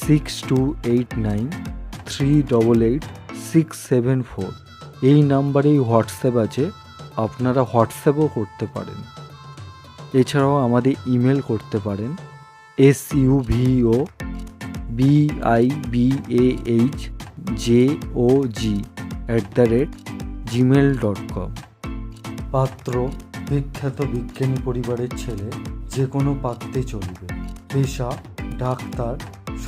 Six two eight nine three double eight six seven four এই নাম্বারেই WhatsApp আছে, আপনারা হোয়াটসঅ্যাপও করতে পারেন। এছাড়াও আমাদের ইমেল করতে পারেন S U V O B I B A H J O G at the rate Gmail dot com পাত্র, বিখ্যাত বিজ্ঞানী পরিবারের ছেলে, যে কোনো পাত্রে চলবে। পেশা, ডাক্তার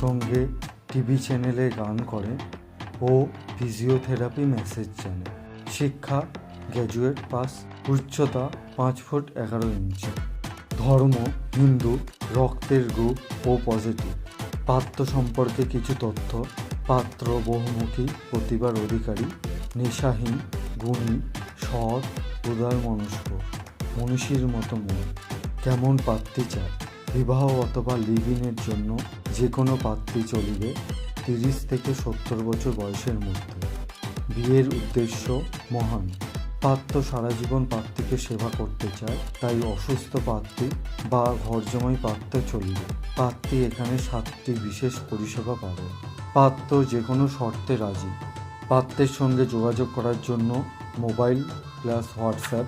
সঙ্গে টিভি চ্যানেলে গান করে ও ফিজিওথেরাপি মেসেজ জানে। শিক্ষা, গ্র্যাজুয়েট পাস, উচ্চতা পাঁচ ফুট এগারো ইঞ্চি। ধর্ম, হিন্দু, রক্তের গ্রুপ ও পজিটিভ। পাত্র সম্পর্কে কিছু তথ্য, পাত্র, বহুমুখী, প্রতিভার অধিকারী, নেশাহীন, গুণী, সৎ উদার মনস্ক মনীষীর মতো মন। কেমন পাত্রী চায়? বিবাহ অথবা লিভিনের জন্য যে কোনো পাত্রী চলিবে তিরিশ থেকে সত্তর বছর বয়সের মধ্যে। বিয়ের উদ্দেশ্য মহান। পাত্র সারা জীবন পাত্রীকে সেবা করতে চায়, তাই অসুস্থ পাত্রী বা ঘরজমাই পাত্র চলিবে। পাত্রী এখানে সাতটি বিশেষ পরিষেবা পাবে। পাত্র যে কোনো শর্তে রাজি। পাত্রের সঙ্গে যোগাযোগ করার জন্য mobile plus WhatsApp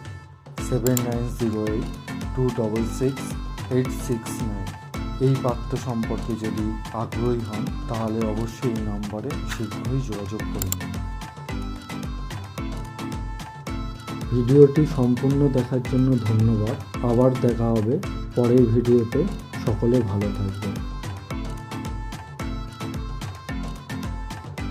seven nine zero eight two double six eight six nine এই পাত্র সম্পর্কে যদি আগ্রহী হন, তাহলে অবশ্যই এই নম্বরে শীঘ্রই যোগাযোগ করুন। ভিডিওটি সম্পূর্ণ দেখার জন্য ধন্যবাদ। আবার দেখা হবে পরের ভিডিওতে। সকলে ভালো থাকবেন।